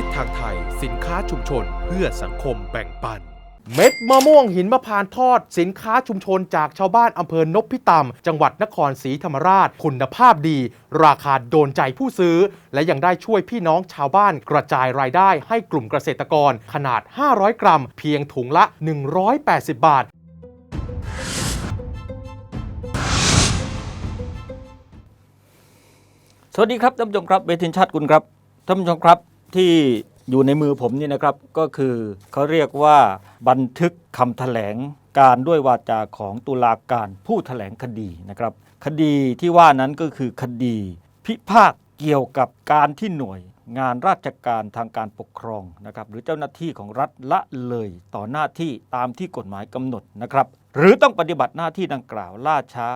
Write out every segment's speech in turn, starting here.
ทิศทางไทย สินค้าชุมชนเพื่อสังคมแบ่งปัน เม็ดมะม่วงหินมะพร้านทอด สินค้าชุมชนจากชาวบ้านอำเภอนพิตามจังหวัดนครศรีธรรมราช คุณภาพดี ราคาโดนใจผู้ซื้อ และยังได้ช่วยพี่น้องชาวบ้านกระจายรายได้ให้กลุ่มเกษตรกร ขนาด 500 กรัม เพียงถุงละ 180 บาทสวัสดีครับท่านผู้ชมครับเวทินชาติกุลครับท่านผู้ชมครับ ที่อยู่ในมือผมนี่นะครับก็คือเขาเรียกว่าบันทึกคำแถลงการด้วยวาจาของตุลาการผู้แถลงคดีนะครับ คดีที่ว่านั้นก็คือคดี พิพากษเกี่ยวกับการที่หน่วยงานราชการทางการปกครองนะครับหรือเจ้าหน้าที่ของรัฐละเลยต่อหน้าที่ตามที่กฎหมายกำหนดนะครับ หรือต้องปฏิบัติหน้าที่ดังกล่าวล่าช้า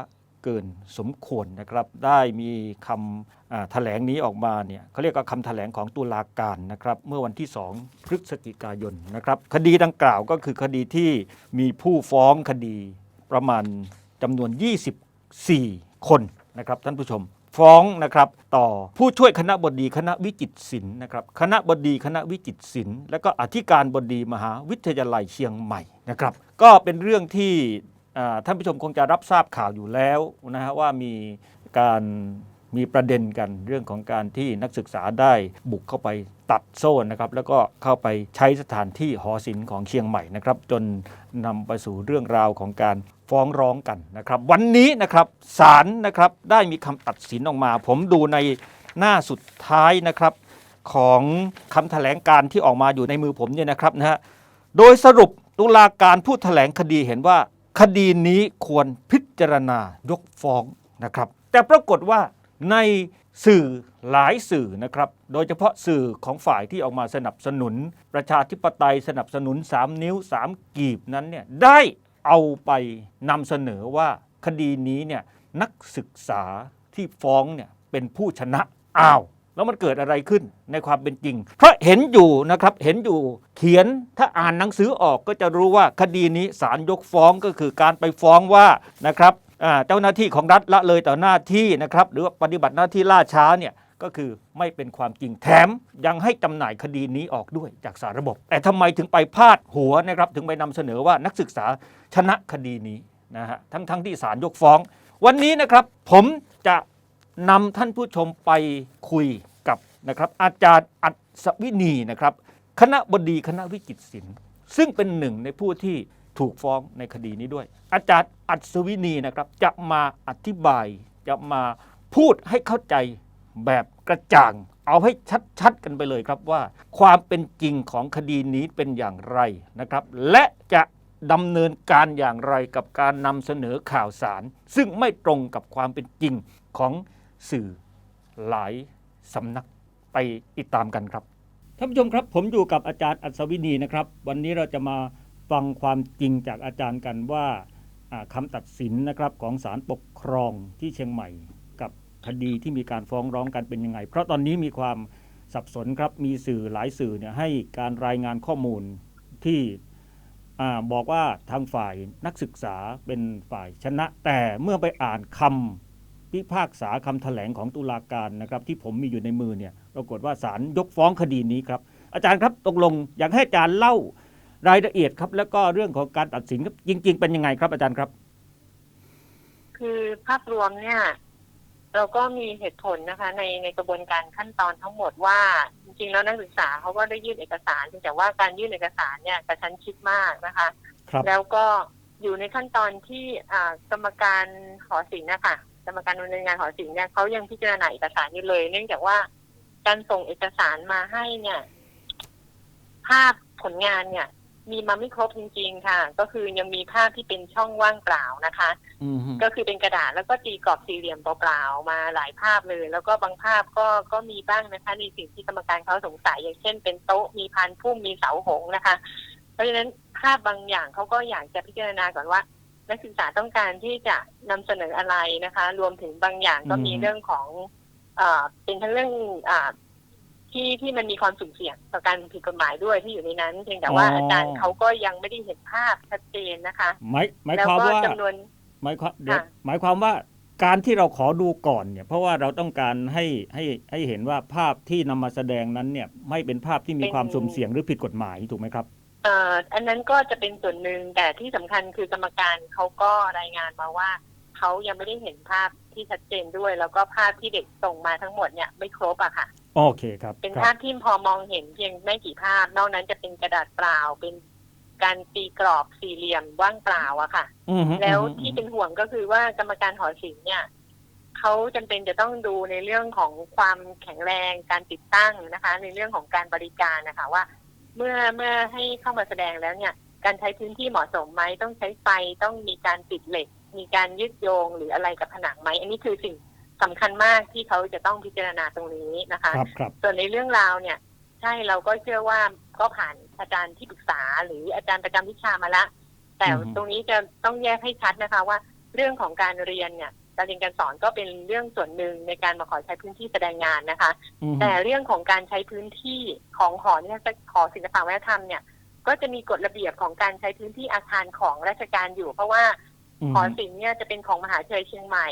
เกินสมควรนะครับ ได้มีคำแถลงนี้ออกมาเนี่ยเขาเรียกว่าคำแถลงของตุลาการนะครับ เมื่อวันที่ 2 พฤศจิกายนนะครับ คดีดังกล่าวก็คือคดีที่มีผู้ฟ้องคดีประมาณจำนวน 24 คนนะครับท่านผู้ชมฟ้องนะครับต่อผู้ช่วยคณะบดีคณะวิจิตรศิลป์นะครับคณะบดีคณะวิจิตรศิลป์และก็อธิการบดีมหาวิทยาลัยเชียงใหม่นะครับ ก็เป็นเรื่องที่ ท่านผู้ชมคงจะรับทราบข่าวอยู่แล้วนะฮะว่ามีการมีประเด็นกันเรื่องของการที่นักศึกษาได้บุกเข้าไปตัดโซ่นะครับแล้วก็เข้าไปใช้สถานที่หอศิลป์ของเชียงใหม่นะครับ จนนำไปสู่เรื่องราวของการฟ้องร้องกันนะครับ วันนี้นะครับศาลนะครับได้มีคำตัดสินออกมา ผมดูในหน้าสุดท้ายนะครับของคำแถลงการที่ออกมาอยู่ในมือผมเนี่ยนะครับนะฮะโดยสรุปตุลาการผู้แถลงคดีเห็นว่า คดีนี้ควรพิจารณายกฟ้องนะครับ แต่ปรากฏว่าในสื่อหลายสื่อนะครับ โดยเฉพาะสื่อของฝ่ายที่ออกมาสนับสนุน ประชาธิปไตยสนับสนุน 3 นิ้ว 3 กีบนั้นเนี่ยได้เอาไปนำเสนอว่าคดีนี้เนี่ยนักศึกษาที่ฟ้องเนี่ยเป็นผู้ชนะอ้าว แล้วมันเกิดอะไรขึ้นในความเป็นจริง เพราะเห็นอยู่นะครับเห็นอยู่เขียนถ้าอ่านหนังสือออกก็จะรู้ว่าคดีนี้ศาลยกฟ้องก็คือการไปฟ้องว่านะครับเจ้าหน้าที่ของรัฐละเลยต่อหน้าที่นะครับหรือว่าปฏิบัติหน้าที่ล่าช้าเนี่ยก็คือไม่เป็นความจริงแถมยังให้จำหน่ายคดีนี้ออกด้วยจากสารระบบ แต่ทำไมถึงไปพาดหัวนะครับถึงไปนำเสนอว่านักศึกษาชนะคดีนี้นะฮะทั้งทั้งที่ศาลยกฟ้อง วันนี้นะครับผมจะ นำท่านผู้ชมไปคุยกับนะครับอาจารย์อัศวินีนะครับคณะบดีคณะวิจิตรศิลป์ซึ่งเป็นหนึ่งในผู้ที่ถูกฟ้องในคดีนี้ด้วย อาจารย์อัศวินีนะครับจะมาอธิบายจะมาพูดให้เข้าใจแบบกระจ่าง เอาให้ชัดๆกันไปเลยครับว่า ความเป็นจริงของคดีนี้เป็นอย่างไรนะครับ และจะดำเนินการอย่างไรกับการนำเสนอข่าวสาร ซึ่งไม่ตรงกับความเป็นจริงของ สื่อหลายสำนักไปติดตามกันครับท่านผู้ชมครับ ผมอยู่กับอาจารย์อัศวินีนะครับ วันนี้เราจะมาฟังความจริงจากอาจารย์กันว่าอ่าคำตัดสินนะครับของศาลปกครองที่เชียงใหม่ กับคดีที่มีการฟ้องร้องกันเป็นยังไง เพราะตอนนี้มีความสับสนครับมีสื่อหลายสื่อเนี่ยให้การรายงานข้อมูลที่อบอกว่าทางฝ่ายนักศึกษาเป็นฝ่ายชนะ แต่เมื่อไปอ่านคำ พิพากษาคำแถลงของตุลาการนะครับที่ผมมีอยู่ในมือเนี่ยปรากฏว่าศาลยกฟ้องคดีนี้ครับ อาจารย์ครับตกลงอยากให้อาจารย์เล่ารายละเอียดครับ แล้วก็เรื่องของการตัดสินครับจริง ๆ เป็นยังไงครับ อาจารย์ครับ คือภาพรวมเนี่ย เราก็มีเหตุผลนะคะ ในในกระบวนการขั้นตอนทั้งหมดว่า จริงๆแล้วนักศึกษาเขาก็ได้ยื่นเอกสารเพียงแต่ว่าการยื่นเอกสารเนี่ยกระชั้นชิดมากนะคะครับแล้วก็อยู่ในขั้นตอนที่อ่ากรรมการหอศิลป์นะคะ กรรมการดำเนินงานหอศิลป์เนี่ยเขายังพิจารณาเอกสารอยู่เลย เนื่องจากว่าการส่งเอกสารมาให้เนี่ย ภาพผลงานเนี่ย มีมาไม่ครบจริง ๆ ค่ะ ก็คือยังมีภาพที่เป็นช่องว่างเปล่านะคะ อืมฮึก็คือเป็นกระดาษแล้วก็ตีกรอบสี่เหลี่ยมเปล่าๆมาหลายภาพเลย แล้วก็บางภาพก็ก็มีบ้างนะคะ ในสิ่งที่กรรมการเขาสงสัยอย่างเช่น เป็นโต๊ะมีพานพุ่มมีเสาหงส์นะคะ เพราะฉะนั้นภาพบางอย่างเขาก็อยากจะพิจารณาก่อนว่า นักศึกษาต้องการที่จะนำเสนออะไรนะคะ รวมถึงบางอย่างก็มีเรื่องของเอ่อเป็นทั้งเรื่องอ่าที่ที่มันมีความสุ่มเสี่ยงต่อการผิดกฎหมายด้วยที่อยู่ในนั้น เพียงแต่ว่าอาจารย์เขาก็ยังไม่ได้เห็นภาพชัดเจนนะคะหมายหมายแล้วความก็ว่าจำนวนหมายความเดี๋ยวค่ะหมายความว่าการที่เราขอดูก่อนเนี่ย เพราะว่าเราต้องการให้ให้ให้เห็นว่าภาพที่นำมาแสดงนั้นเนี่ย ไม่เป็นภาพที่มีเป็นความสุ่มเสี่ยงหรือผิดกฎหมายถูกไหมครับ เอ่ออันนั้นก็จะเป็นส่วนหนึ่งแต่ที่สำคัญคือกรรมการเขาก็รายงานมาว่าเขายังไม่ได้เห็นภาพที่ชัดเจนด้วย แล้วก็ภาพที่เด็กส่งมาทั้งหมดเนี่ยไม่ครบอะค่ะ โอเคครับเป็นครัภาบพที่พอมองเห็นเพียงไม่กี่ภาพ นอกนั้นจะเป็นกระดาษเปล่า เป็นการตีกรอบสี่เหลี่ยมว่างเปล่าอะค่ะ อืมฮึแล้วอืมฮึที่เป็นห่วงก็คือว่ากรรมการหอศิลป์เนี่ยเขาจำเป็นจะต้องดูในเรื่องของความแข็งแรงการติดตั้งนะคะ ในเรื่องของการบริการนะคะ ว่า เมื่อเมื่อให้เข้ามาแสดงแล้วเนี่ย การใช้พื้นที่เหมาะสมไหมต้องใช้ไฟต้องมีการติดเหล็ก มีการยึดโยงหรืออะไรกับผนังไหมอันนี้คือสิ่งสำคัญมากที่เขาจะต้องพิจารณาตรงนี้นะคะครับครับส่วนในเรื่องราวเนี่ย ใช่เราก็เชื่อว่าก็ผ่านอาจารย์ที่ปรึกษา หรืออาจารย์ประจำวิชามาละ แต่อือฮึตรงนี้จะต้องแยกให้ชัดนะคะว่า เรื่องของการเรียนเนี่ย การเรียนการสอนก็เป็นเรื่องส่วนหนึ่งในการมาขอใช้พื้นที่แสดงงานนะคะ อืมฮึแต่เรื่องของการใช้พื้นที่ของหอเนี่ยหอศิลปะวัฒนธรรมเนี่ยก็จะมีกฎระเบียบของการใช้พื้นที่อาคารของราชการอยู่ เพราะว่ามหอศิลป์เนี่ยจะเป็นของมหาวิทยาลัยเชียงใหม่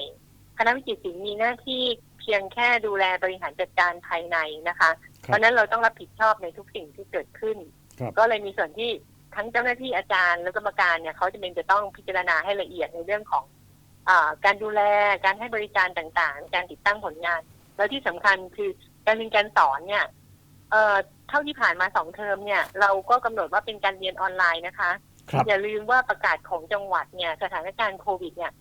คณะวิจิตรศิลป์มีหน้าที่เพียงแค่ดูแลบริหารจัดการภายในนะคะ เพราะฉะนั้นเราต้องรับผิดชอบในทุกสิ่งที่เกิดขึ้น ครับ ก็เลยมีส่วนที่ทั้งเจ้าหน้าที่อาจารย์และกรรมการเนี่ยเขาจะเป็นจะต้องพิจารณาให้ละเอียดในเรื่องของอา การดูแลการให้บริการต่างๆ การติดตั้งผลงาน แล้วที่สำคัญคือการเรียนการสอนเนี่ยเอ่อเท่าที่ผ่านมาสองเทอมเนี่ย เราก็กำหนดว่าเป็นการเรียนออนไลน์นะคะครับอย่าลืมว่าประกาศของจังหวัดเนี่ย สถานการณ์โควิด เนี่ย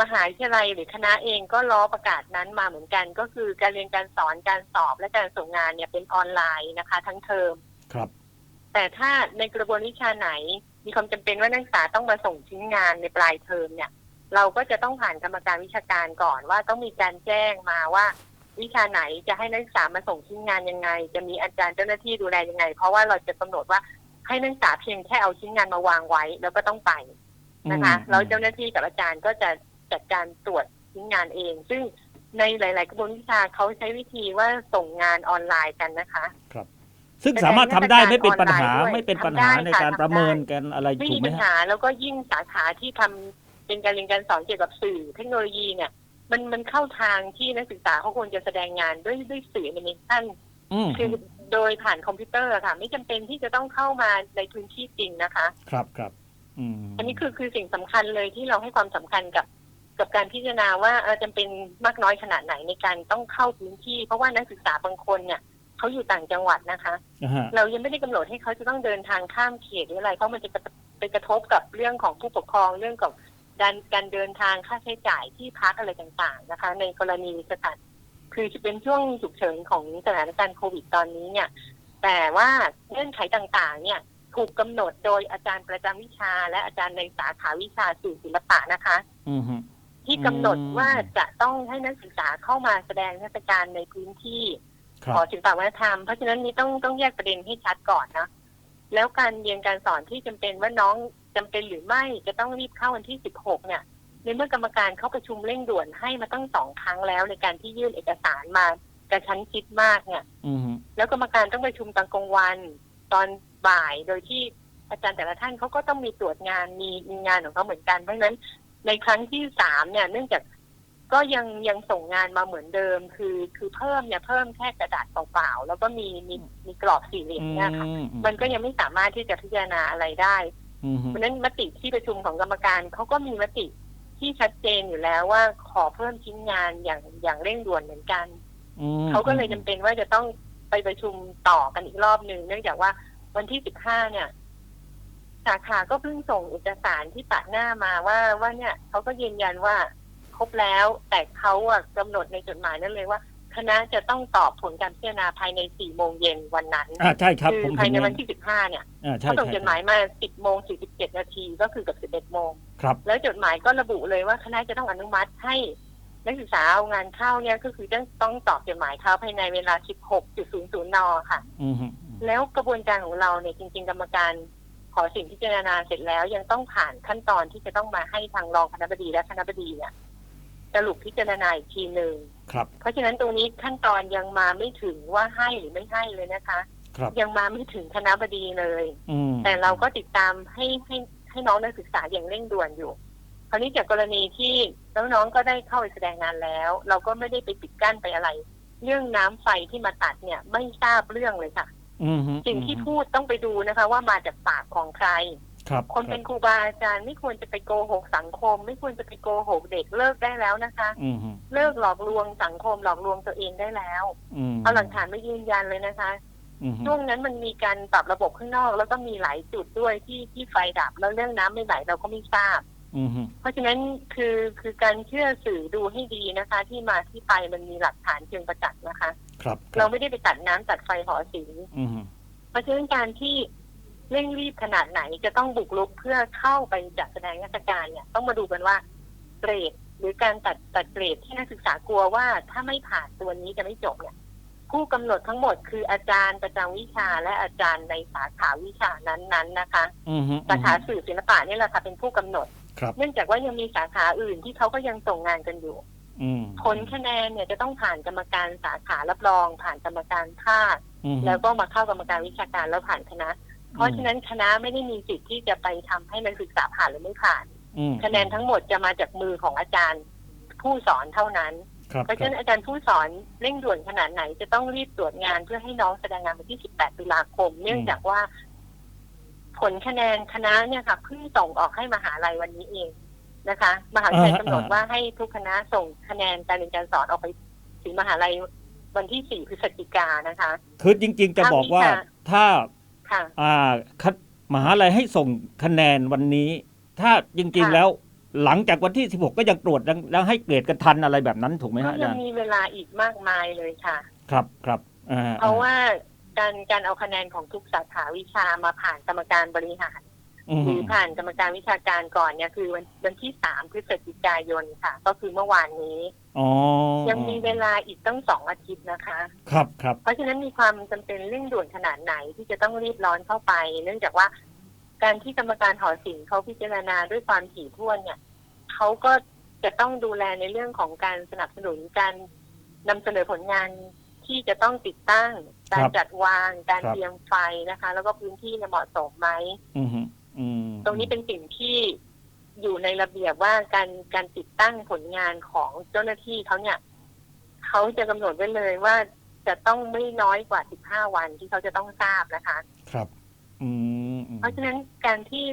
มหาวิทยาลัยหรือคณะเองก็ล้อประกาศนั้นมาเหมือนกัน ก็คือการเรียนการสอนการสอบและการส่งงานเนี่ยเป็นออนไลน์นะคะ ทั้งเทอมครับ แต่ถ้าในกระบวนวิชาไหน มีความจำเป็นว่านักศึกษาต้องมาส่งชิ้นงานในปลายเทอมเนี่ย เราก็จะต้องผ่านกรรมการวิชาการก่อนว่าต้องมีการแจ้งมาว่า วิชาไหนจะให้นักศึกษามาส่งชิ้นงานยังไง จะมีอาจารย์เจ้าหน้าที่ดูแลยังไง เพราะว่าเราจะกำหนดว่าให้นักศึกษาเพียงแค่เอาชิ้นงานมาวางไว้ แล้วก็ต้องไปนะคะอืมแล้วเจ้าหน้าที่กับอาจารย์ก็จะจัดการตรวจชิ้นงานเอง ซึ่งในหลาย ๆ กระบวนวิชาเขาใช้วิธีว่าส่งงานออนไลน์กันนะคะซึ่งสามารถทำได้ไม่เป็นปัญหาออนไลน์ด้วยไม่เป็นปัญหาทำได้ในค่ะการทำได้ประเมินกันอะไรไม่ถูมีกไหมปัญฮะหาแล้วก็ยิ่งสาขาที่ทำ เป็นการเรียนการสอนเกี่ยวกับสื่อเทคโนโลยีเนี่ย มันมันเข้าทางที่นักศึกษาเขาควรจะแสดงงานด้วยด้วยสื่อแอนิเมชันอืมคือโดยผ่านคอมพิวเตอร์ค่ะ ไม่จำเป็นที่จะต้องเข้ามาในพื้นที่จริงนะคะ ครับครับอืมอันนี้คือคือสิ่งสำคัญเลยที่เราให้ความสำคัญกับกับการพิจารณาว่าเออจำเป็นมากน้อยขนาดไหนในการต้องเข้าพื้นที่ เพราะว่านักศึกษาบางคนเนี่ยเขาอยู่ต่างจังหวัดนะคะนะฮะเรายังไม่ได้กำหนดให้เขาจะต้องเดินทางข้ามเขตหรืออะไรเพราะมันจะไปกระทบกับเรื่องของผู้ปกครองเรื่องกับ การการเดินทางค่าใช้จ่ายที่พักอะไรต่างๆนะคะ ในกรณีสถานคือจะเป็นช่วงฉุกเฉินของสถานการณ์โควิดตอนนี้เนี่ย แต่ว่าเงื่อนไขต่างๆ เนี่ยถูกกำหนดโดยอาจารย์ประจำวิชา และอาจารย์ในสาขาวิชาสื่อศิลปะนะคะอืมฮึที่กำหนดอืมว่าจะต้องให้นักศึกษาเข้ามาแสดงเทศกาลในพื้นที่ครัขอบศิลปวัฒนธรรมเพราะฉะนั้นนี่ต้องต้องแยกประเด็นให้ชัดก่อนนะ แล้วการเรียนการสอนที่จำเป็นว่าน้องจำเป็นหรือไม่จะต้องรีบเข้าวันที่16เนี่ยในเมื่อกรรมการเขาประชุมเร่งด่วนให้มาตั้งสองครั้งแล้วในการที่ยื่นเอกสารมากระชั้นชิดมากเนี่ยอืมฮึแล้วกรรมการต้องประชุมตอนกลางวัน ตอนบ่ายโดยที่อาจารย์แต่ละท่านเขาก็ต้องมีตรวจงานมีมีงานของเขาเหมือนกันเพราะฉะนั้นในครั้งที่สามเนี่ย เนื่องจาก ก็ยังยังส่งงานมาเหมือนเดิม คือคือเพิ่มเนี่ยเพิ่มแค่กระดาษเปล่าๆแล้วก็มีมีมีกรอบสี่เหลี่ยมเนี่ยค่ะ มันก็ยังไม่สามารถที่จะพิจารณาอะไรได้อืมฮึเพราะฉะนั้นมติที่ประชุมของกรรมการเขาก็มีมติที่ชัดเจนอยู่แล้วว่าขอเพิ่มชิ้นงานอย่างอย่างเร่งด่วนเหมือนกันอืมเขาก็เลยจำเป็นว่าจะต้องไปประชุมต่อกันอีกรอบหนึ่งเนื่องจากว่าวันที่สิบห้าเนี่ยสาขาก็เพิ่งส่งเอกสารที่ปะหน้ามาว่าว่าเนี่ยเขาก็ยืนยันว่าค รบแล้ว แต่เขาอะกำหนดในจดหมายนั่นเลยว่า คณะจะต้องตอบผลการพิจารณาภายในสี่โมงเย็นวันนั้นอ่าใช่ครับคืผมภายในเห็วันที่สิบห้าเนี่ยอ่าใช่เขาส่งใช่จดหมายมา 10 โมง 47 นาทีก็คือกับ 11 โมง ครับ แล้วจดหมายก็ระบุเลยว่าคณะจะต้องอนุมัติให้นักศึกษาเอางานเข้าเนี่ยก็คือต้องต้องตอบจดหมายเข้าภายในเวลา 16.00นค่ะ อืมฮึแล้วกระบวนการของเราเนี่ยจริง ๆ กรรมการขอสิ่งพิจารณาเสร็จแล้วยังต้องผ่านขั้นตอนที่จะต้องมาให้ทางรองคณะบดีและคณะบดีเนี่ย สรุปพิจารณาอีกทีหนึ่งครับ เพราะฉะนั้นตรงนี้ขั้นตอนยังมาไม่ถึงว่าให้หรือไม่ให้เลยนะคะ ครับยังมาไม่ถึงคณะบดีเลย อืมแต่เราก็ติดตามให้ให้ให้น้องนักศึกษาอย่างเร่งด่วนอยู่ คราวนี้จากกรณีที่น้องๆก็ได้เข้าไปแสดงงานแล้ว เราก็ไม่ได้ไปปิดกั้นไปอะไร เรื่องน้ำไฟที่มาตัดเนี่ยไม่ทราบเรื่องเลยค่ะ อืมฮึสิ่งที่พูดต้องไปดูนะคะ ว่ามาจากปากของใคร ครับคนเป็นครูบาอาจารย์ไม่ควรจะไปโกหกสังคม ไม่ควรจะไปโกหกเด็กเลิกได้แล้วนะคะ อืมฮึเลิกหลอกลวงสังคมหลอกลวงตัวเองได้แล้ว อืมเอาหลักฐานมายืนยันเลยนะคะ อืมฮึช่วงนั้นมันมีการปรับระบบข้างนอก แล้วก็มีหลายจุดด้วยที่ที่ไฟดับแล้วเรื่องน้ำไม่ไหลเราก็ไม่ทราบ อืมฮึเพราะฉะนั้นคือคือการเชื่อสื่อดูให้ดีนะคะ ที่มาที่ไปมันมีหลักฐานเชิงประจักษ์นะคะ ครับคเรารับไม่ได้ไปตัดน้ำตัดไฟหอศิลป์อืมฮึเพราะฉะนั้นการที่ เร่งรีบขนาดไหนจะต้องบุกรุกเพื่อเข้าไปจัดแสดงราชการเนี่ยต้องมาดูกันว่าเกรดหรือการตัดตัดเกรดที่นักศึกษากลัวว่าถ้าไม่ผ่านตัวนี้จะไม่จบเนี่ยผู้กำหนดทั้งหมดคืออาจารย์ประจำวิชาและอาจารย์ในสาขาวิชานั้นๆนะคะอืมฮึสาขาสื่อศิลปะนี่แหละค่ะเป็นผู้กำหนดครับเนื่องจากว่ายังมีสาขาอื่นที่เขาก็ยังส่งงานกันอยู่อืมผลคะแนนเนี่ยจะต้องผ่านกรรมการสาขารับรอง ผ่านกรรมการภาคอืมฮึแล้วก็มาเข้ากรรมการวิชาการแล้วผ่านคณะ เพราะฉะนั้นคณะไม่ได้มีสิทธิ์ที่จะไปทำให้นักศึกษาผ่านหรือไม่ผ่านอืมคะแนนทั้งหมดจะมาจากมือของอาจารย์ผู้สอนเท่านั้นครับเพราะฉะนั้นอาจารย์ผู้สอนเร่งด่วนขนาดไหนจะต้องรีบตรวจงานเพื่อให้น้องแสดงงานวันที่ 18 ตุลาคม เนื่องจากว่า ผลคะแนนคณะเนี่ยค่ะเพิ่งส่งออกให้มหาลัยวันนี้เองนะคะ มหาวิทยาลัยกำหนดว่าให้ทุกคณะส่งคะแนนการเรียนการสอนออกไปถึงมหาลัยวันที่ 4 พฤศจิกายนนะคะ คือจริง ๆ จะบอกว่าภาควิชาถ้า ค่ะ อ่าคัดมหาลัยให้ส่งคะแนนวันนี้ ถ้าจริงค่ะๆแล้วหลังจากวันที่ 16 ก็ยังตรวจยังแล้วให้เกรดกันทันอะไรแบบนั้นถูกไหมก็ฮะอายัจางรย์มีเวลาอีกมากมายเลยค่ะ ครับครับอ่าเพราะว่าการการเอาคะแนนของทุกสาขาวิชามาผ่านกรรมการบริหารอืม หรือผ่านกรรมการวิชาการก่อนเนี่ยคือวันวันที่สามพฤศจิกายนค่ะ ก็คือเมื่อวานนี้ อ๋อยังมีเวลาอีกตั้งสองอาทิตย์นะคะ ครับครับ เพราะฉะนั้นมีความจำเป็นเร่งด่วนขนาดไหนที่จะต้องรีบร้อนเข้าไป เนื่องจากว่า การที่กรรมการหอศิลป์เขาพิจารณาด้วยความถี่ถ้วนเนี่ยเขาก็จะต้องดูแลในเรื่องของการสนับสนุนการนำเสนอผลงานที่จะต้องติดตั้ง การจัดวาง การเตรียมไฟนะคะ แล้วก็พื้นที่เนี่ยเหมาะสมไหม อืมฮึ อืมตรงนี้เป็นสิ่งที่อยู่ในระเบียบว่าการการติดตั้งผลงานของเจ้าหน้าที่เขาเนี่ยเขาจะกำหนดไว้เลยว่าจะต้องไม่น้อยกว่า 15 วันที่เขาจะต้องทราบนะคะ ครับ อืมอืมเพราะฉะนั้นการที่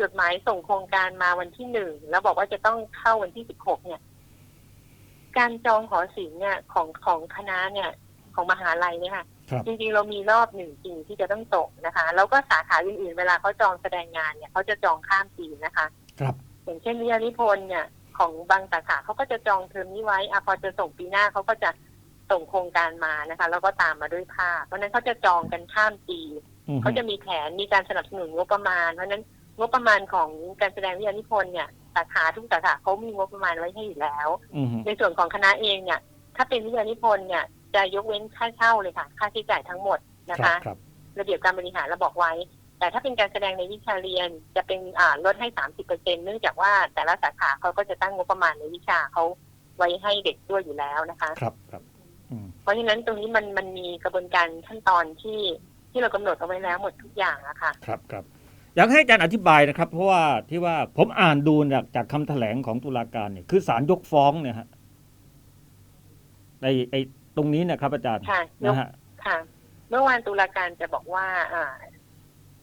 จดหมายส่งโครงการมาวันที่หนึ่งแล้วบอกว่าจะต้องเข้าวันที่16เนี่ย การจองหอศิลป์เนี่ยของของคณะเนี่ย ของมหาลัยเนี่ยค่ะครับ จริงๆเรามีรอบหนึ่งปีที่จะต้องส่งนะคะ แล้วก็สาขาอื่นๆ เวลาเขาจองแสดงงานเนี่ยเขาจะจองข้ามปีนะคะ ครับอย่างเช่นวิทยานิพนธ์เนี่ยของบางสาขาเขาก็จะจองเทอมนี้ไว้อะพอจะส่งปีหน้าเขาก็จะส่งโครงการมานะคะ แล้วก็ตามมาด้วยภาพเพราะฉะนั้นเขาจะจองกันข้ามปีอืมฮึเขาจะมีแผนมีการสนับสนุนงบประมาณ เพราะฉะนั้นงบประมาณของการแสดงวิทยานิพนธ์เนี่ยสาขาทุกสาขาเขามีงบประมาณไว้ให้อยู่แล้วอืมฮึในส่วนของคณะเองเนี่ย ถ้าเป็นวิทยานิพนธ์เนี่ย จะยกเว้นค่าเช่าเลยค่ะ ค่าใช้จ่ายทั้งหมดนะครัคะบครับ ระเบียบการบริหารเราบอกไว้ แต่ถ้าเป็นการแสดงในวิชาเรียนจะเป็นอ่าลดให้สามสิบเปอร์เซ็นเนื่องจากว่าแต่ละสาขาเขาก็จะตั้งงบประมาณในวิชาเขาไว้ให้เด็กด้วยอยู่แล้วนะคะ ครับครับ อืม เพราะฉะนั้นตรงนี้มันมันมีกระบวนการขั้นตอนที่ที่เรากำหนดเอาไว้แล้วหมดทุกอย่างอะค่ะ ครับครับอยากให้อาจารย์อธิบายนะครับ เพราะว่าที่ว่าผมอ่านดูจากจากคำแถลงของตุลาการเนี่ยคือศาลยกฟ้องเนี่ยฮะในไอ้ ตรงนี้นะครับอาจารย์ค่ะยกนะฮะค่ะ เมื่อวานตุลาการจะบอกว่า อ่า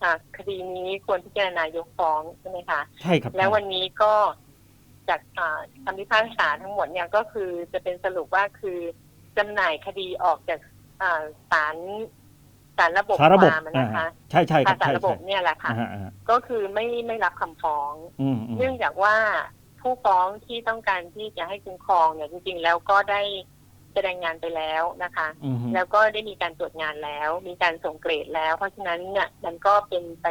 อ่าคดีนี้ควรพิจารณายกฟ้องใช่ไหมคะใช่ครับ แล้ววันนี้ก็จากอ่าคำพิพากษาทั้งหมดเนี่ยก็คือจะเป็นสรุปว่าคือจำหน่ายคดีออกจากอ่าศาลศาลระบบสารระบบความอะนะคะอ่าใช่ใช่คค่ะรับศาลใช่ระบบใช่เนี่ยแหละค่ะอ่าฮะอ่าฮะก็คือไม่ไม่รับคำฟ้องอืมอืมเนื่องจากว่าผู้ฟ้องที่ต้องการที่จะให้คุ้มครองเนี่ยจริงๆแล้วก็ได้ แสดงงานไปแล้วนะคะ อืมฮึแล้วก็ได้มีการตรวจงานแล้ว มีการส่งเกรดแล้ว เพราะฉะนั้นเนี่ยมันก็เป็นไป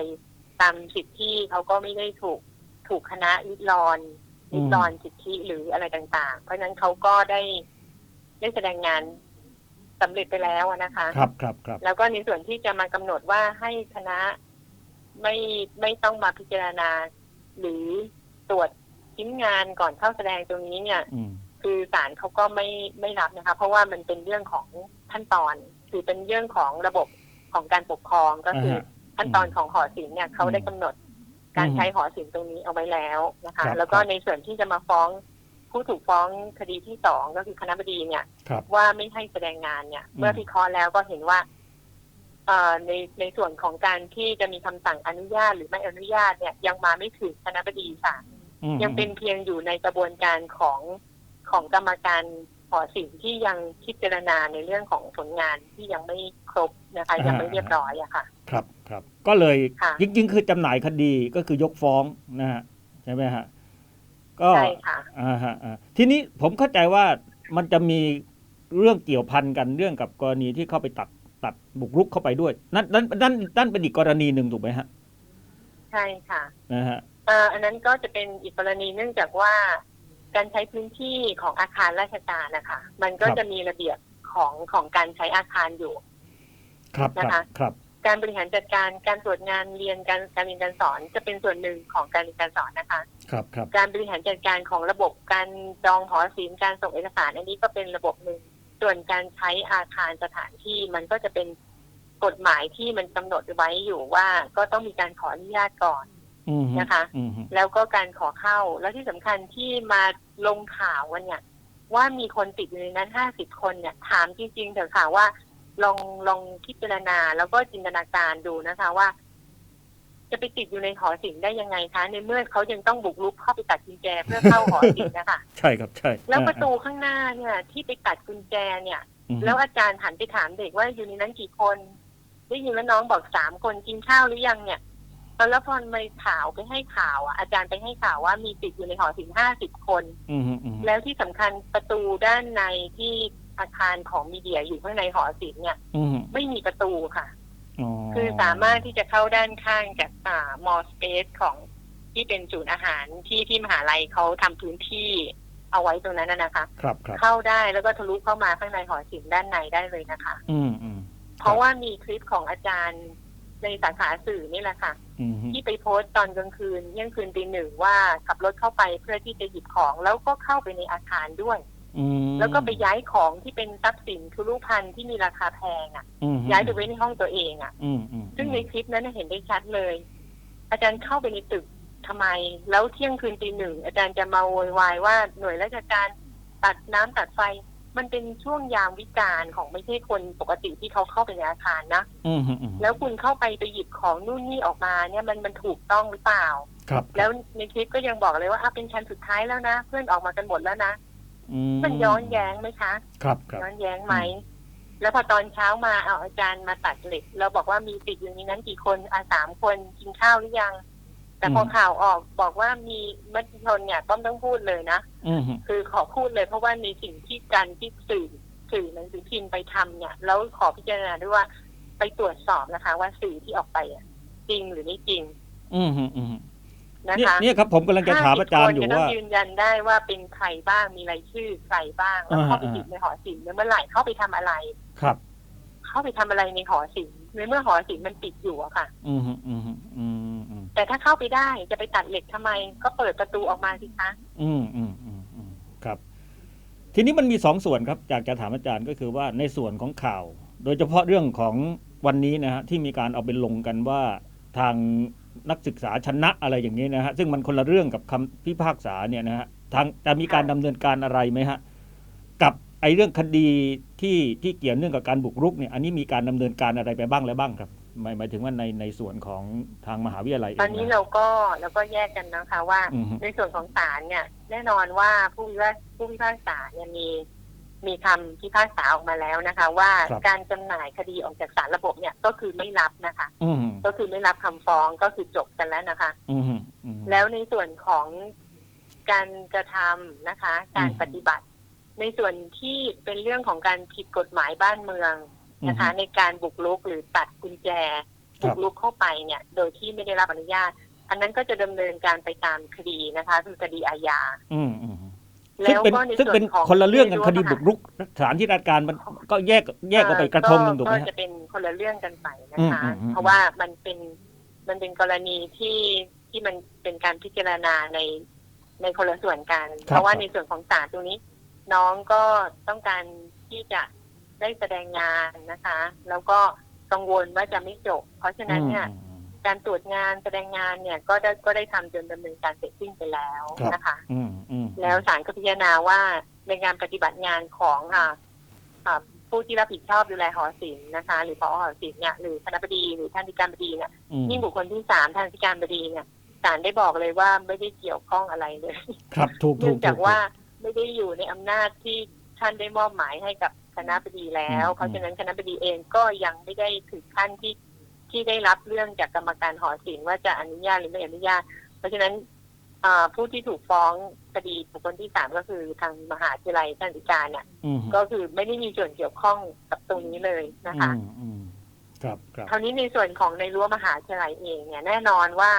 ตามสิทธิที่เขาก็ไม่ได้ถูกถูกคณะริดรอนริดรอนสิทธิหรืออะไรต่างๆ เพราะฉะนั้นเขาก็ได้ได้แสดงงานสำเร็จไปแล้วอะนะคะ ครับครับครับ แล้วก็ในส่วนที่จะมากำหนดว่าให้คณะไม่ไม่ต้องมาพิจารณา หรือตรวจชิ้นงานก่อนเข้าแสดงตรงนี้เนี่ย อืม คือศาลเขาก็ไม่ไม่รับนะคะ เพราะว่ามันเป็นเรื่องของขั้นตอน คือเป็นเรื่องของระบบของการปกครองก็คืออขั้นตอนของหอศิลป์เนี่ยเขาได้กำหนดการอืมใช้หอศิลป์ตรงนี้เอาไว้แล้วนะคะครับแล้วก็ครับในส่วนที่จะมาฟ้องผู้ถูกฟ้องคดีที่สองก็คือคณะบดีเนี่ยครับว่าไม่ให้แสดงงานเนี่ยอืมเมื่อพิเคราะห์แล้วก็เห็นว่าเอ่อในในส่วนของการที่จะมีคำสั่งอนุญาตหรือไม่อนุญาตเนี่ยยังมาไม่ถึงคณะบดีศาลอืมยังเป็นเพียงอยู่ในกระบวนการของ ของกรรมการหอศิลป์ที่ยังพิจารณาในเรื่องของผลงานที่ยังไม่ครบนะคะ ยังไม่เรียบร้อยอะค่ะ ครับครับ ก็เลยค่ะจริงๆคือจำหน่ายคดีก็คือยกฟ้องนะฮะใช่ไหมฮะก็ ใช่ค่ะ อ่าฮะอ่าทีนี้ผมเข้าใจว่ามันจะมีเรื่องเกี่ยวพันกันเรื่องกับกรณีที่เข้าไปตัดตัดบุกรุกเข้าไปด้วย นั่นนั่นนั่นนั่นเป็นอีกกรณีหนึ่งถูกไหมฮะใช่ค่ะนะฮะ เอ่ออันนั้นก็จะเป็นอีกกรณีเนื่องจากว่า การใช้พื้นที่ของอาคารราชการนะคะ มันก็จะมีระเบียบของของการใช้อาคารอยู่ครับครับนะคะครับ การบริหารจัดการการตรวจงานเรียนการการเรียนการสอนจะเป็นส่วนหนึ่งของการเรียนการสอนนะคะ ครับครับการบริหารจัดการของระบบการจองหอศิลป์การส่งเอกสาร อันนี้ก็เป็นระบบหนึ่งส่วนการใช้อาคารสถานที่มันก็จะเป็นกฎหมายที่มันกำหนดไว้อยู่ว่าก็ต้องมีการขออนุญาตก่อน อืมฮึนะคะ อืมฮึแล้วก็การขอเข้าแล้วที่สำคัญที่มาลงข่าววันเนี่ย ว่ามีคนติดอยู่ในนั้นห้าสิบคนเนี่ย ถามจริงๆเถอะค่ะว่า ลองลองพิจารณาแล้วก็จินตนาการดูนะคะว่า จะไปติดอยู่ในหอศิลป์ได้ยังไงคะ ในเมื่อเขายังต้องบุกรุกเข้าไปตัดกุญแจเพื่อเข้าหอศิลป์นะคะ ใช่ครับใช่แล้วประตูข้างหน้าเนี่ย ที่ไปตัดกุญแจเนี่ย อืมฮึแล้วอาจารย์หันไปถามเด็กว่าอยู่ในนั้นกี่คน ได้ยินว่าน้องบอกสามคนกินข้าวหรือยังเนี่ย แล้วพอไปข่าวไปให้ข่าวอะอาจารย์ไปให้ข่าวว่ามีติดอยู่ในหอศิลป์ห้าสิบคน อืมฮึอืมฮึแล้วที่สำคัญประตูด้านในที่อาคารของมีเดียอยู่ข้างในหอศิลป์เนี่ยอืมฮึไม่มีประตูค่ะอ๋อคือสามารถที่จะเข้าด้านข้างจากอ่ามอสเปซของที่เป็นศูนย์อาหารที่ที่มหาลัยเขาทำพื้นที่เอาไว้ตรงนั้นนะนะคะ ครับครับ เข้าได้แล้วก็ทะลุเข้ามาข้างในหอศิลป์ด้านในได้เลยนะคะ อืมอืม เพราะว่ามีคลิปของอาจารย์ในสาขาสื่อนี่แหละค่ะ อืมฮึที่ไปโพสต์ตอนกลางคืนเที่ยงคืนตีหนึ่งว่าขับรถเข้าไปเพื่อที่จะหยิบของแล้วก็เข้าไปในอาคารด้วย อืมแล้วก็ไปย้ายของที่เป็นทรัพย์สินทุลุพันธ์ที่มีราคาแพงอะ อืมฮึย้ายไปไว้ในห้องตัวเองอะ อืมอืมซึ่งในคลิปนั้นนะเห็นได้ชัดเลย อาจารย์เข้าไปในตึกทำไม แล้วเที่ยงคืนตีหนึ่งอาจารย์จะมาโวยวายว่าหน่วยราชการตัดน้ำตัดไฟ มันเป็นช่วงยามวิกาลของไม่ใช่คนปกติที่เขาเข้าไปในอาคารนะอืมฮึอืมฮึแล้วคุณเข้าไปไปหยิบของนู่นนี่ออกมาเนี่ยมันมันถูกต้องหรือเปล่า ครับแล้วในคลิปก็ยังบอกเลยว่าอะเป็นชั้นสุดท้ายแล้วนะ เพื่อนออกมากันหมดแล้วนะ อืมันย้อนแย้งไหมคะ ครับครับ ย้อนแย้งไหมแล้วพอตอนเช้ามาเอาอาจารย์มาตัดเหล็ก เราบอกว่ามีติดอยู่ในนั้นกี่คนอาสามคนกินข้าวหรือยัง แต่พอข่าวออกบอกว่ามีมติชนเนี่ยต้องต้องพูดเลยนะอืมฮึคือขอพูดเลยเพราะว่าในสิ่งที่การที่สื่อสื่อหนังสือพิมพ์ไปทำเนี่ยแล้วขอพิจารณาด้วยว่าไปตรวจสอบนะคะ ว่าสื่อที่ออกไปอะจริงหรือไม่จริง อืมฮึอืมฮึนะเนี่ยคะเนี่ยครับผมกำลังจะถามอาจารย์อยู่50คนจะต้ว่างยืนยันได้ว่าเป็นใครบ้างมีรายชื่อใครบ้างแล้วอ่าเข้าไปติดในหอศิลป์เนี่ยเมื่อไหร่เข้าไปทำอะไรครับ เข้าไปทำอะไรในหอศิลป์ในเมื่อหอศิลป์มันปิดอยู่อะค่ะ อืมฮึอืมฮึอืมอืม แต่ถ้าเข้าไปได้จะไปตัดเหล็กทำไม ก็เปิดประตูออกมาสิคะ อืมอืมอืมอืมครับ ทีนี้มันมีสองส่วนครับอยากจะถามอาจารย์ก็คือว่าในส่วนของข่าว โดยเฉพาะเรื่องของวันนี้นะฮะที่มีการเอาไปลงกันว่าทางนักศึกษาชนะอะไรอย่างนี้นะฮะซึ่งมันคนละเรื่องกับคำพิพากษาเนี่ยนะฮะทางจะมีการดำเนินการอะไรไหมฮะกับไอ้เรื่องคดีที่ที่เกี่ยวเนื่องกับการบุกรุกเนี่ยอันนี้มีการดำเนินการอะไรไปบ้างแล้วบ้างครับ หมายหมายถึงว่าในในส่วนของทางมหาวิทยาลัยเองตอนนี้นะเราก็เราก็แยกกันนะคะว่า อืมฮึ ในส่วนของศาลเนี่ย แน่นอนว่าผู้พิพากผู้พิพากษาเนี่ยมี มีคำพิพากษาออกมาแล้วนะคะ ว่าครับ การจำหน่ายคดีออกจากศาลระบบเนี่ยก็คือไม่รับนะคะ อืมก็คือไม่รับคำฟ้องก็คือจบกันแล้วนะคะ อืมอืม แล้วในส่วนของการกระทำนะคะ การอืม ปฏิบัติ ในส่วนที่เป็นเรื่องของการผิดกฎหมายบ้านเมือง นะคะ ในการบุกรุกหรือตัดกุญแจครับุบกรุกเข้าไปเนี่ย โดยที่ไม่ได้รับอนุญาต อันนั้นก็จะดำเนินการไปตามคดีนะคะคือคดีอาญาอืมอืมซึ่งแล้วเป็นก็ในซึ่งส่วเป็นนของคนละเรื่องกันคดีรั้วบุกรุกสถานที่ราชการมันก็แยกแยกออกไปกระทงหนึ่งถูกไหมก็ฮะจะเป็นคนละเรื่องกันไปนะคะอืมอืมอืมเพราะว่ามันเป็นมันเป็นกรณีที่ที่มันเป็นการพิจารณาในในคนละส่วนกัน เพราะว่าในส่วนของศาลตรงนี้ น้องก็ต้องการที่จะ ได้แสดงงานนะคะ แล้วก็กังวลว่าจะไม่จบ เพราะฉะนั้นเนี่ยอืมการตรวจงานแสดงงานเนี่ยก็ได้ก็ได้ทำจนดำเนินการเสร็จสิ้นไปแล้วครับนะคะอืมอืมแล้วศาลก็พิจารณาว่าในงานปฏิบัติงานของอ่าอ่าผู้ที่รับผิดชอบดูแลหอศิลป์นะคะ หรือพอหอศิลป์เนี่ยหรือคณะบดีหรือท่านธิการบดีเนี่ยอืมยิ่งบุคคลที่สามท่านธิการบดีเนี่ยศาลได้บอกเลยว่าไม่ได้เกี่ยวข้องอะไรเลย ครับถูกถูเนื่อกงจากถูกว่าไม่ได้อยู่ในอำนาจที่ท่านได้มอบหมายให้กับ คณะบดีแล้วอืมเพราะฉะนั้นคณะบดีเองก็ยังไม่ได้ถึงขั้นที่ที่ได้รับเรื่องจากกรรมการหอศิลป์ว่าจะอนุญาตหรือไม่อนุญาต เพราะฉะนั้นอ่าผู้ที่ถูกฟ้องคดีบุคคลที่สามก็คือทางมหาวิทยาลัยท่านธิการเนี่ยอืมก็คือไม่ได้มีส่วนเกี่ยวข้องกับตรงนี้เลยนะคะอืมอืมครับครับคราวนี้ในส่วนของในรั้วมหาวิทยาลัยเองเนี่ยแน่นอนว่า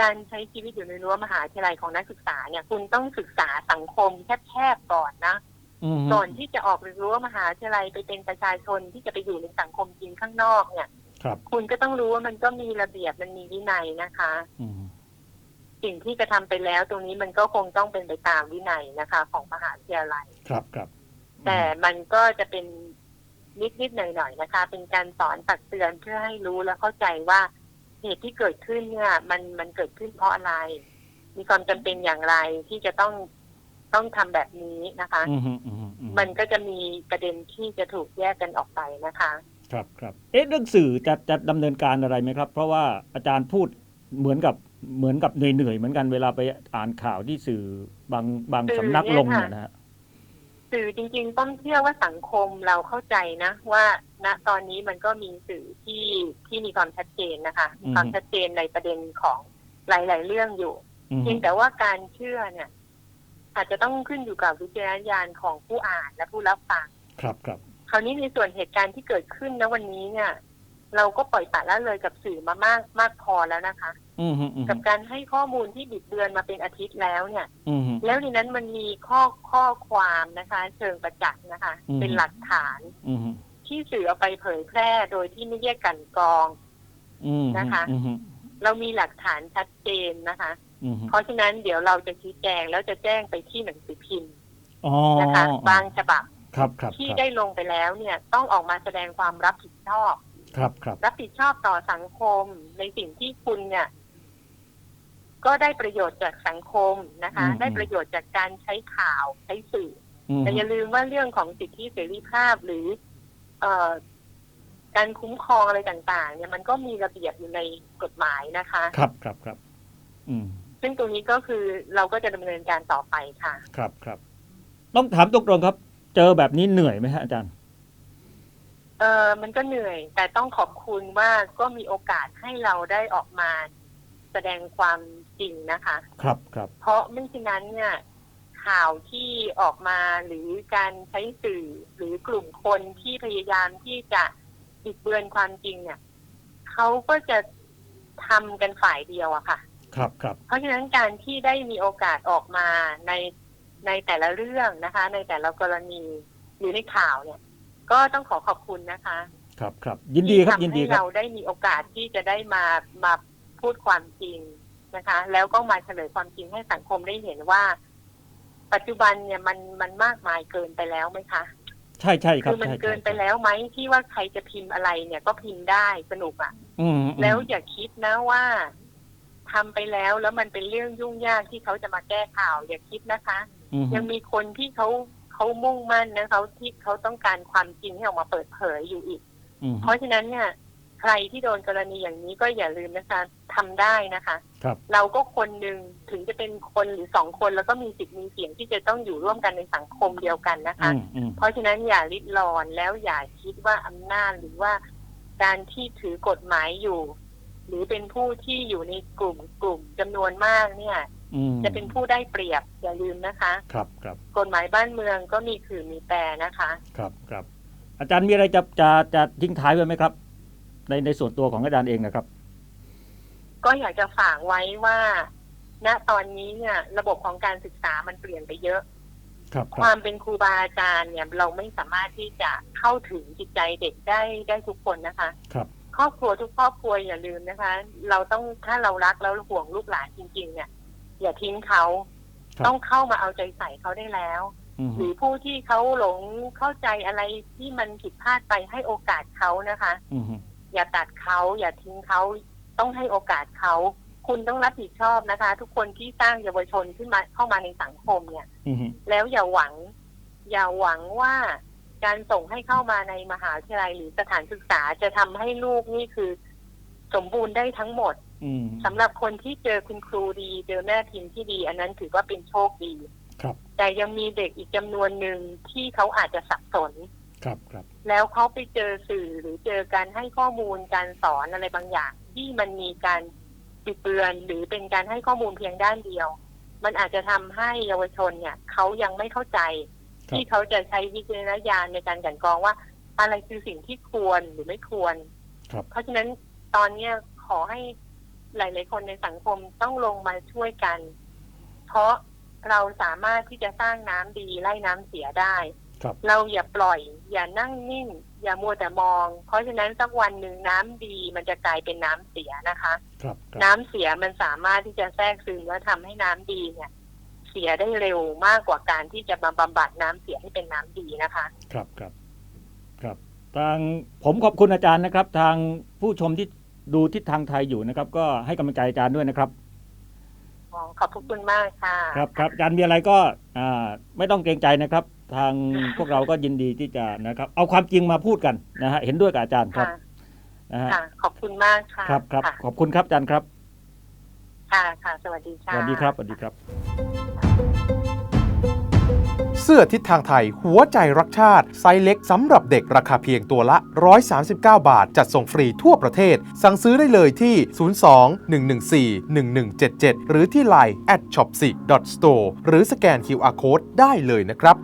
การใช้ชีวิตอยู่ในรั้วมหาวิทยาลัยของนักศึกษาเนี่ย คุณต้องศึกษาสังคมแคบๆก่อนนะอืม ก่อนที่จะออกจากรั้วมหาวิทยาลัยไปเป็นประชาชนที่จะไปอยู่ในสังคมจริงข้างนอกเนี่ยครับ คุณก็ต้องรู้ว่ามันก็มีระเบียบมันมีวินัยนะคะอืมสิ่งที่กระทำไปแล้ว ตรงนี้มันก็คงต้องเป็นไปตามวินัยนะคะ ของมหาวิทยาลัยครับครับ แต่มันก็จะเป็นนิดๆหน่อยๆนะคะ เป็นการสอนตักเตือนเพื่อให้รู้และเข้าใจว่าเหตุที่เกิดขึ้นเนี่ย มันมันเกิดขึ้นเพราะอะไร มีความจำเป็นอย่างไรที่จะต้อง ต้องทำแบบนี้นะคะอืมอืมอืมอืมันก็จะมีประเด็นที่จะถูกแยกกันออกไปนะคะ ครับครับเอ๊ะเรื่องสื่อจะจะดำเนินการอะไรไหมครับ เพราะว่าอาจารย์พูดเหมือนกับเหมือนกับเหนื่อยๆเหมือนกันเวลาไปอ่านข่าวที่สื่อบางบางสื่อสำนักเนี่ยลงค่ะเนี่ยนะฮะสื่อจริงๆ ต้องเชื่อว่าสังคมเราเข้าใจนะ ว่าณตอนนี้มันก็มีสื่อที่ที่มีความชัดเจนนะคะมีความชัดเจนในประเด็นของหลาย ๆ เรื่องอยู่อืมเพียงแต่ว่าการเชื่อเนี่ย อาจจะต้องขึ้นอยู่กับวิจารณญาณของผู้อ่านและผู้รับฟังครับครับคราวนี้ในส่วนเหตุการณ์ที่เกิดขึ้นนะวันนี้เนี่ย เราก็ปล่อยปละละเลยกับสื่อมามากมากพอแล้วนะคะอืมอืมอืมกับการให้ข้อมูลที่บิดเบือนมาเป็นอาทิตย์แล้วเนี่ยอืมแล้วในนั้นมันมีข้อข้อความนะคะ เชิงประจักษ์นะคะอืมเป็นหลักฐานอืมที่สื่อเอาไปเผยแพร่โดยที่ไม่แยกกลันกรองอืมนะคะอืมเรามีหลักฐานชัดเจนนะคะอืม เพราะฉะนั้นเดี๋ยวเราจะชี้แจงแล้วจะแจ้งไปที่หนังสือพิมพ์อ๋อนะคะบางฉบับครับครับที่ครับได้ลงไปแล้วเนี่ยต้องออกมาแสดงความรับผิดชอบ ครับครับ รับผิดชอบต่อสังคมในสิ่งที่คุณเนี่ย ก็ได้ประโยชน์จากสังคมนะคะ ได้ประโยชน์จากการใช้ข่าวใช้สื่ออืมแต่อย่าลืมว่าเรื่องของสิทธิเสรีภาพหรือ เอ่อการคุ้มครองอะไรต่าง ๆ เนี่ยมันก็มีระเบียบอยู่ในกฎหมายนะคะ ครับครับครับ อืม ซึ่งตรงนี้ก็คือเราก็จะดำเนินการต่อไปค่ะ ครับครับ ต้องถามตรงๆครับ เจอแบบนี้เหนื่อยไหมฮะอาจารย์ เออมันก็เหนื่อย แต่ต้องขอบคุณว่าก็มีโอกาสให้เราได้ออกมาแสดงความจริงนะคะ ครับครับ เพราะไม่ฉะนั้นเนี่ยข่าวที่ออกมาหรือการใช้สื่อหรือกลุ่มคนที่พยายามที่จะบิดเบือนความจริงเนี่ยเขาก็จะทำกันฝ่ายเดียวอะค่ะ ครับครับเพราะฉะนั้นการที่ได้มีโอกาสออกมาในในแต่ละเรื่องนะคะ ในแต่ละกรณีหรือในข่าวเนี่ย ก็ต้องขอขอบคุณนะคะ ครับครับยินดีครับที่ยินทำดีให้ครับเราได้มีโอกาสที่จะได้มามาพูดความจริงนะคะ แล้วก็มาเฉลยความจริงให้สังคมได้เห็นว่า ปัจจุบันเนี่ยมันมันมากมายเกินไปแล้วไหมคะ ใช่ใช่ครับคือมันใช่เกินไปใช่แล้วไหมที่ว่าใครจะพิมพ์อะไรเนี่ยก็พิมพ์ได้สนุกอะ่ะอืมอืมแล้วอย่าคิดนะว่า ทำไปแล้ว แล้วมันเป็นเรื่องยุ่งยากที่เขาจะมาแก้ข่าวอย่าคิดนะคะอืมยังมีคนที่เขาเขามุ่งมั่นนะเขาที่เขาต้องการความจริงให้ออกมาเปิดเผยอยู่อีกอืมเพราะฉะนั้นเนี่ยใครที่โดนกรณีอย่างนี้ก็อย่าลืมนะคะทำได้นะคะครับเราก็คนหนึ่งถึงจะเป็นคนหรือสองคนแล้วก็มีสิทธิ์มีเสียงที่จะต้องอยู่ร่วมกันในสังคมเดียวกันนะคะอืมอืมเพราะฉะนั้นอย่าลิดรอนแล้วอย่าคิดว่าอำนาจหรือว่าการที่ถือกฎหมายอยู่ หรือเป็นผู้ที่อยู่ในกลุ่มกลุ่มจำนวนมากเนี่ย อืมจะเป็นผู้ได้เปรียบอย่าลืมนะคะ ครับครับกฎหมายบ้านเมืองก็มีขื่อมีแปรนะคะ ครับครับ อาจารย์มีอะไรจะจะจะทิ้งท้ายไว้ไหมครับ ในในส่วนตัวของอาจารย์เองนะครับ ก็อยากจะฝากไว้ว่า ณตอนนี้เนี่ย ระบบของการศึกษามันเปลี่ยนไปเยอะ ครับคครับ วามเป็นครูบาอาจารย์เนี่ย เราไม่สามารถที่จะเข้าถึงจิตใจเด็กได้ได้ทุกคนนะคะ ครับ ครอบครัวทุกครอบครัวอย่าลืมนะคะ เราต้องถ้าเรารักแล้วห่วงลูกหลานจริง ๆ เนี่ย อย่าทิ้งเขา ครับต้องเข้ามาเอาใจใส่เขาได้แล้ว อืมหรือผู้ที่เขาหลงเข้าใจอะไรที่มันผิดพลาดไปให้โอกาสเขานะคะ อืมอย่าตัดเขาอย่าทิ้งเขาต้องให้โอกาสเขา คุณต้องรับผิดชอบนะคะ ทุกคนที่สร้างเยาวชนขึ้นมาเข้ามาในสังคมเนี่ย อือฮึแล้วอย่าหวัง อย่าหวังว่า การส่งให้เข้ามาในมหาวิทยาลัยหรือสถานศึกษาจะทำให้ลูกนี่คือ สมบูรณ์ได้ทั้งหมดอืมสำหรับคนที่เจอคุณครูดี เจอแม่พิมพ์ที่ดี อันนั้นถือว่าเป็นโชคดี ครับ แต่ยังมีเด็กอีกจำนวนหนึ่งที่เขาอาจจะสับสน ครับครับ แล้วเขาไปเจอสื่อหรือเจอการให้ข้อมูลการสอนอะไรบางอย่าง ที่มันมีการปิดเบือนหรือเป็นการให้ข้อมูลเพียงด้านเดียว มันอาจจะทำให้เยาวชนเนี่ยเขายังไม่เข้าใจครับ ที่เขาจะใช้วิจารณญาณในการกลันกรองว่า อะไรคือสิ่งที่ควรหรือไม่ควรครับ เพราะฉะนั้นตอนเนี้ยขอให้หลาย ๆ คนในสังคมต้องลงมาช่วยกัน เพราะเราสามารถที่จะสร้างน้ำดีไล่น้ำเสียได้ครับเราอย่าปล่อย อย่านั่งนิ่ง อย่ามัวแต่มอง เพราะฉะนั้นสักวันหนึ่งน้ำดีมันจะกลายเป็นน้ำเสียนะคะครับน้ำเสียมันสามารถที่จะแทรกซึมและทำให้น้ำดีเนี่ย เสียได้เร็วมากกว่าการที่จะมาบำบัดน้ำเสียให้เป็นน้ำดีนะคะ ครับครับครับ ทางผมขอบคุณอาจารย์นะครับ ทางผู้ชมที่ดูทิศทางไทยอยู่นะครับ ก็ให้กำลังใจอาจารย์ด้วยนะครับอ๋อขอบพระคุณมากค่ะ ครับครับอาจารย์มีอะไรก็อ่าไม่ต้องเกรงใจนะครับ ทางพวกเราก็ยินดีที่จะนะครับ เอาความจริงมาพูดกันนะฮะเห็นด้วยกับอาจารย์ครับค่ะนะฮะค่ะขอบคุณมากค่ะครับครับะขอบคุณครับอาจารย์ครับค่ะค่ะสวัสดีสค่ะวัสดีครับสวัสดีครับ เสื้อทิศทางไทย หัวใจรักชาติ ไซส์เล็กสำหรับเด็กราคาเพียงตัวละ 139 บาท จัดส่งฟรีทั่วประเทศ สั่งซื้อได้เลยที่ 02 114 1177 หรือที่ไลน์ at shop store หรือสแกน QR code ได้เลยนะครับ